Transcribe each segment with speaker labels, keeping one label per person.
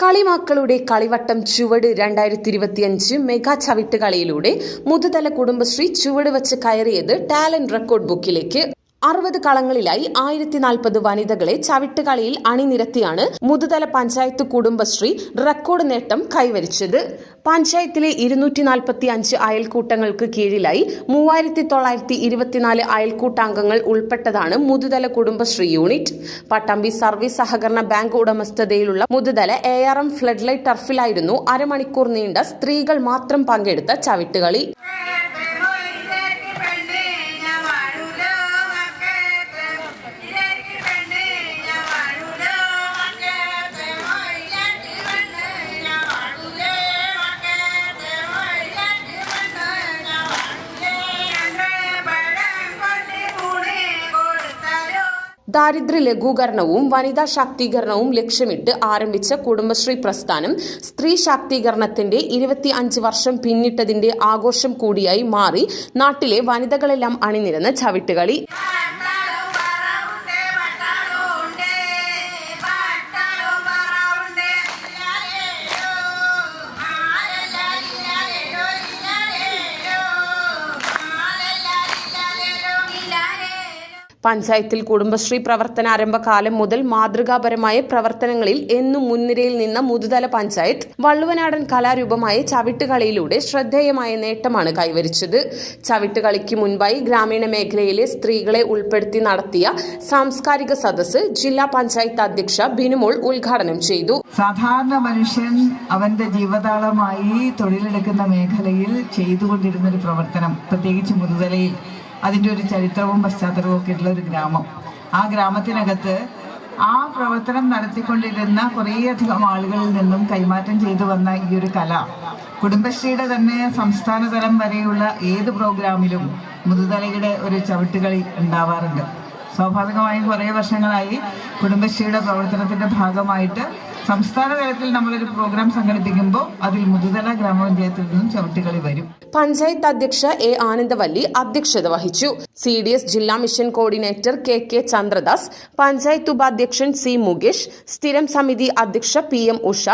Speaker 1: കളിമാക്കളുടെ കളിവട്ടം ചുവട് രണ്ടായിരത്തി ഇരുപത്തിയഞ്ച് മെഗാ ചവിട്ട് കളിയിലൂടെ മുതുതല കുടുംബശ്രീ ചുവട് വച്ച് കയറിയത് ടാലന്റ് റെക്കോർഡ് ബുക്കിലേക്ക് അറുപത് കളങ്ങളിലായി ആയിരത്തി നാൽപ്പത് വനിതകളെ ചവിട്ടുകളിയിൽ അണിനിരത്തിയാണ് മുതുതല പഞ്ചായത്ത് കുടുംബശ്രീ റെക്കോർഡ് നേട്ടം കൈവരിച്ചത്. പഞ്ചായത്തിലെ ഇരുന്നൂറ്റി നാൽപ്പത്തി അഞ്ച് അയൽക്കൂട്ടങ്ങൾക്ക് കീഴിലായി മൂവായിരത്തി തൊള്ളായിരത്തി ഇരുപത്തിനാല് അയൽക്കൂട്ടാംഗങ്ങൾ ഉൾപ്പെട്ടതാണ് മുതുതല കുടുംബശ്രീ യൂണിറ്റ്. പട്ടാമ്പി സർവീസ് സഹകരണ ബാങ്ക് ഉടമസ്ഥതയിലുള്ള Muthuthala A R M floodlight ടർഫിലായിരുന്നു അരമണിക്കൂർ നീണ്ട സ്ത്രീകൾ മാത്രം പങ്കെടുത്ത ചവിട്ടുകളി. ദാരിദ്ര്യ ലഘൂകരണവും വനിതാ ശാക്തീകരണവും ലക്ഷ്യമിട്ട് ആരംഭിച്ച കുടുംബശ്രീ പ്രസ്ഥാനം സ്ത്രീ ശാക്തീകരണത്തിന്റെ ഇരുപത്തി അഞ്ച് വർഷം പിന്നിട്ടതിന്റെ ആഘോഷം കൂടിയായി മാറി. നാട്ടിലെ വനിതകളെല്ലാം അണിനിരന്ന ചവിട്ടുകളി. പഞ്ചായത്തിൽ കുടുംബശ്രീ പ്രവർത്തന ആരംഭകാലം മുതൽ മാതൃകാപരമായ പ്രവർത്തനങ്ങളിൽ എന്നും മുൻനിരയിൽ നിന്ന മുതുതല പഞ്ചായത്ത് വള്ളുവനാടൻ കലാരൂപമായ ചവിട്ടുകളിയിലൂടെ ശ്രദ്ധേയമായ നേട്ടമാണ് കൈവരിച്ചത്. ചവിട്ടുകളിക്ക് മുൻപായി ഗ്രാമീണ മേഖലയിലെ സ്ത്രീകളെ ഉൾപ്പെടുത്തി നടത്തിയ സാംസ്കാരിക സദസ് ജില്ലാ പഞ്ചായത്ത് അധ്യക്ഷ ബിനുമോൾ ഉദ്ഘാടനം ചെയ്തു.
Speaker 2: സാധാരണ മനുഷ്യൻ അവന്റെ ജീവതാളമായി തൊഴിലെടുക്കുന്ന മേഖലയിൽ ചെയ്തുകൊണ്ടിരുന്ന ഒരു പ്രവർത്തനം പ്രത്യേകിച്ച് മുതുതലയിൽ. അതിന്റെ ഒരു ചരിത്രവും പശ്ചാത്തലവും ഒക്കെ ഉള്ള ഒരു ഗ്രാമം. ആ ഗ്രാമത്തിനകത്ത് ആ പ്രവർത്തനം നടത്തിക്കൊണ്ടിരുന്ന കുറേയധികം ആളുകളിൽ നിന്നും കൈമാറ്റം ചെയ്തു വന്ന ഈ ഒരു കല. കുടുംബശ്രീയുടെ തന്നെ സംസ്ഥാന തലം വരെയുള്ള ഏത് പ്രോഗ്രാമിലും മുതുതലയുടെ ഒരു ചവിട്ടുകളി ഉണ്ടാവാറുണ്ട്. സ്വാഭാവികമായും കുറേ വർഷങ്ങളായി കുടുംബശ്രീയുടെ പ്രവർത്തനത്തിന്റെ ഭാഗമായിട്ട് സംസ്ഥാന തലത്തിൽ നമ്മളൊരു പ്രോഗ്രാം സംഘടിപ്പിക്കുമ്പോൾ അതിൽ മുതുതല ഗ്രാമപഞ്ചായത്തിൽ നിന്നും ചവിട്ടുകളി വരും.
Speaker 1: പഞ്ചായത്ത് അധ്യക്ഷ എ ആനന്ദവല്ലി അധ്യക്ഷത വഹിച്ചു. സി ഡി എസ് ജില്ലാ mission coordinator K K Chandradas panchayat ഉപാധ്യക്ഷൻ സി മുകേഷ് സ്ഥിരം സമിതി അധ്യക്ഷ P M Usha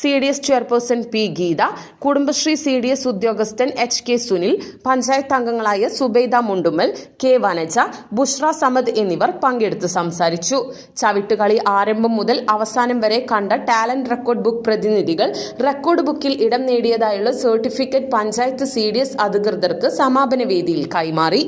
Speaker 1: C D S chairperson P Geetha Kudumbashree C D S ഉദ്യോഗസ്ഥൻ എച്ച് കെ സുനിൽ പഞ്ചായത്ത് അംഗങ്ങളായ സുബൈദ മുണ്ടുമൽ കെ വനജ ബുഷ്ര സമദ് എന്നിവർ പങ്കെടുത്ത് സംസാരിച്ചു. ചവിട്ടുകളി ആരംഭം മുതൽ അവസാനം വരെ കണ്ട ടാലന്റ് റെക്കോർഡ് ബുക്ക് പ്രതിനിധികൾ റെക്കോർഡ് ബുക്കിൽ ഇടം നേടിയതായുള്ള സർട്ടിഫിക്കറ്റ് പഞ്ചായത്ത് സി അധികൃതർക്ക് സമാപന വേദിയിൽ കൈമാറി.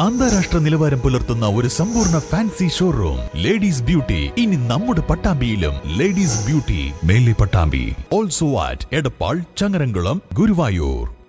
Speaker 3: അന്താരാഷ്ട്ര നിലവാരം പുലർത്തുന്ന ഒരു സമ്പൂർണ ഫാൻസി ഷോറൂം ലേഡീസ് ബ്യൂട്ടി ഇനി നമ്മുടെ പട്ടാമ്പിയിലും ladies beauty Mele Pattambi. Also at Edappal Changaramkulam Guruvayur.